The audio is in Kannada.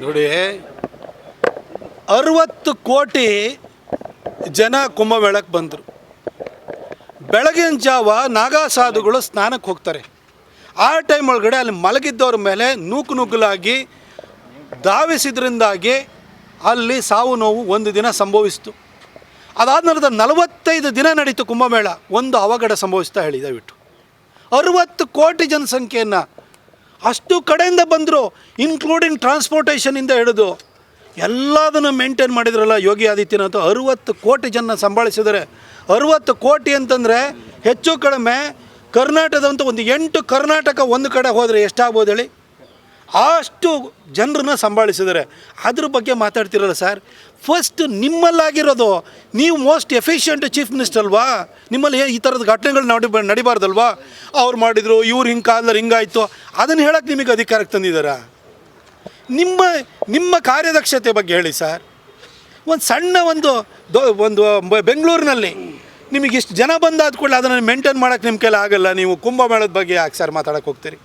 ನೋಡಿ. ಅರವತ್ತು ಕೋಟಿ ಜನ ಕುಂಭಮೇಳಕ್ಕೆ ಬಂದರು. ಬೆಳಗಿನ ಜಾವ ನಾಗಾ ಸಾಧುಗಳು ಸ್ನಾನಕ್ಕೆ ಹೋಗ್ತಾರೆ. ಆ ಟೈಮ್ ಒಳಗಡೆ ಅಲ್ಲಿ ಮಲಗಿದ್ದವ್ರ ಮೇಲೆ ನೂಕು ನುಗ್ಗಲಾಗಿ ಧಾವಿಸಿದ್ರಿಂದಾಗಿ ಅಲ್ಲಿ ಸಾವು ನೋವು ಒಂದು ದಿನ ಸಂಭವಿಸ್ತು. ಅದಾದ ನಂತರ ನಲವತ್ತೈದು ದಿನ ನಡೀತು ಕುಂಭಮೇಳ. ಒಂದು ಅವಘಡ ಸಂಭವಿಸ್ತಾ ಹೇಳಿ ದಯವಿಟ್ಟು. ಅರುವತ್ತು ಕೋಟಿ ಜನಸಂಖ್ಯೆಯನ್ನು ಅಷ್ಟು ಕಡೆಯಿಂದ ಬಂದರು ಇನ್ಕ್ಲೂಡಿಂಗ್ ಟ್ರಾನ್ಸ್ಪೋರ್ಟೇಷನಿಂದ ಹಿಡಿದು ಎಲ್ಲದನ್ನು ಮೇಂಟೈನ್ ಮಾಡಿದ್ರಲ್ಲ ಯೋಗಿ ಆದಿತ್ಯನಾಥ್ ಅರುವತ್ತು ಕೋಟಿ ಜನ ಸಂಭಾಳಿಸಿದರೆ ಅರುವತ್ತು ಕೋಟಿ ಅಂತಂದರೆ ಹೆಚ್ಚು ಕಡಿಮೆ ಕರ್ನಾಟಕದಂತ ಒಂದು ಎಂಟು ಕರ್ನಾಟಕ ಒಂದು ಕಡೆ ಹೋದರೆ ಎಷ್ಟಾಗ್ಬೋದು ಹೇಳಿ? ಅಷ್ಟು ಜನರನ್ನ ಸಂಭಾಳಿಸಿದ್ದಾರೆ. ಅದ್ರ ಬಗ್ಗೆ ಮಾತಾಡ್ತಿರಲ್ಲ ಸರ್. ಫಸ್ಟ್ ನಿಮ್ಮಲ್ಲಾಗಿರೋದು, ನೀವು ಮೋಸ್ಟ್ ಎಫಿಷಿಯೆಂಟ್ ಚೀಫ್ ಮಿನಿಸ್ಟರ್ ಅಲ್ವಾ? ನಿಮ್ಮಲ್ಲಿ ಈ ಥರದ ಘಟನೆಗಳು ನಡಿ, ನಡಿಬಾರ್ದಲ್ವಾ? ಅವ್ರು ಮಾಡಿದರು, ಇವ್ರು ಹಿಂಗೆ ಕಾದ್ರೆ ಹಿಂಗಾಯಿತು ಅದನ್ನು ಹೇಳಕ್ಕೆ ನಿಮಗೆ ಅಧಿಕಾರಕ್ಕೆ ತಂದಿದ್ದಾರೆ? ನಿಮ್ಮ ನಿಮ್ಮ ಕಾರ್ಯದಕ್ಷತೆ ಬಗ್ಗೆ ಹೇಳಿ ಸರ್. ಒಂದು ಸಣ್ಣ ಒಂದು ಒಂದು ಬೆಂಗಳೂರಿನಲ್ಲಿ ನಿಮಗೆ ಇಷ್ಟು ಜನ ಬಂದಾದ ಕೂಡಲೇ ಅದನ್ನು ಮೇಂಟೈನ್ ಮಾಡೋಕ್ಕೆ ನಿಮ್ಮ ಕೈಲಿ ಆಗಲ್ಲ. ನೀವು ಕುಂಭಮೇಳದ ಬಗ್ಗೆ ಯಾಕೆ ಸರ್ ಮಾತಾಡೋಕ್ಕೆ ಹೋಗ್ತೀರಿ?